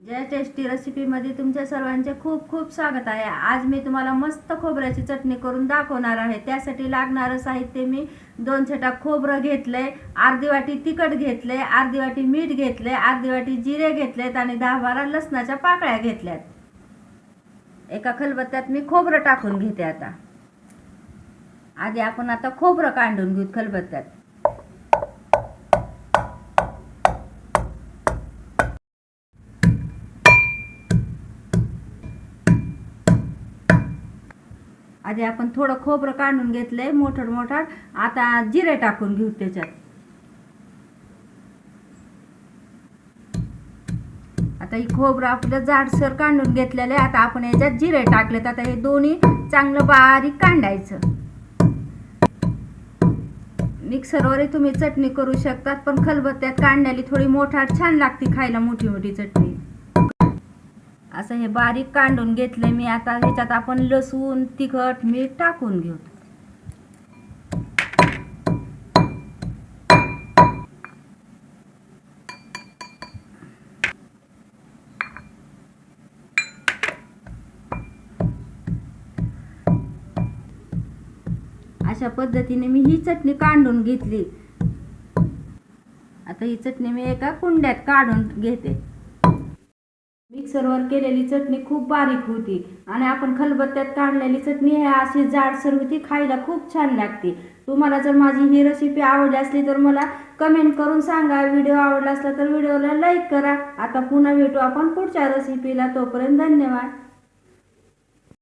जय tasty रेसिपीमध्ये तुमच्या सर्वांचे खूप खूप स्वागत आहे. आज मी तुम्हाला मस्त खोबऱ्याची चटणी करून दाखवणार आहे. त्यासाठी लागणारं साहित्य मी दोन छटा खोबरं घेतलंय अर्धी वाटी तिखट घेतलंय अर्धी वाटी मीठ घेतलंय अर्धी वाटी जिरे घेतलेत आणि दहा बारा लसणाच्या पाकळ्या घेतल्यात. एका खलबत्त्यात मी खोबरं टाकून घेते आता. आधी आपण आता खोबरं काढून घेऊ खलबत्त्यात. आधी आपण थोडं खोबरं काढून घेतलंय मोठं मोठं. आता जिरे टाकून घेऊ त्याच्यात. आता ही खोबरं आपलं जाडसर काढून घेतलेलं आहे. आता आपण याच्यात जिरे टाकलेत. आता हे दोन्ही चांगलं बारीक कांडायचं. मिक्सरवरही तुम्ही चटणी करू शकतात पण खलबत्त्यात कांड्याली थोडी मोठाट छान लागते खायला मोठी मोठी चटणी. असं हे बारीक कांडून घेतलं मी. आता ह्याच्यात आपण लसूण तिखट मीठ टाकून घेऊ. अशा पद्धतीने मी ही चटणी काढून घेतली. आता ही चटणी मी एका कुंड्यात काढून घेते. मिक्सरवर केलेली चटणी खूप बारीक होती आणि आपण खलबत्त्यात काढलेली चटणी आहे अशी जाडसर होती खायला खूप छान लागते. तुम्हाला जर माझी ही रेसिपी आवडली असली तर मला कमेंट करून सांगा. व्हिडिओ आवडला असला तर व्हिडिओला लाईक करा. आता पुन्हा भेटू आपण पुढच्या रेसिपीला तोपर्यंत धन्यवाद.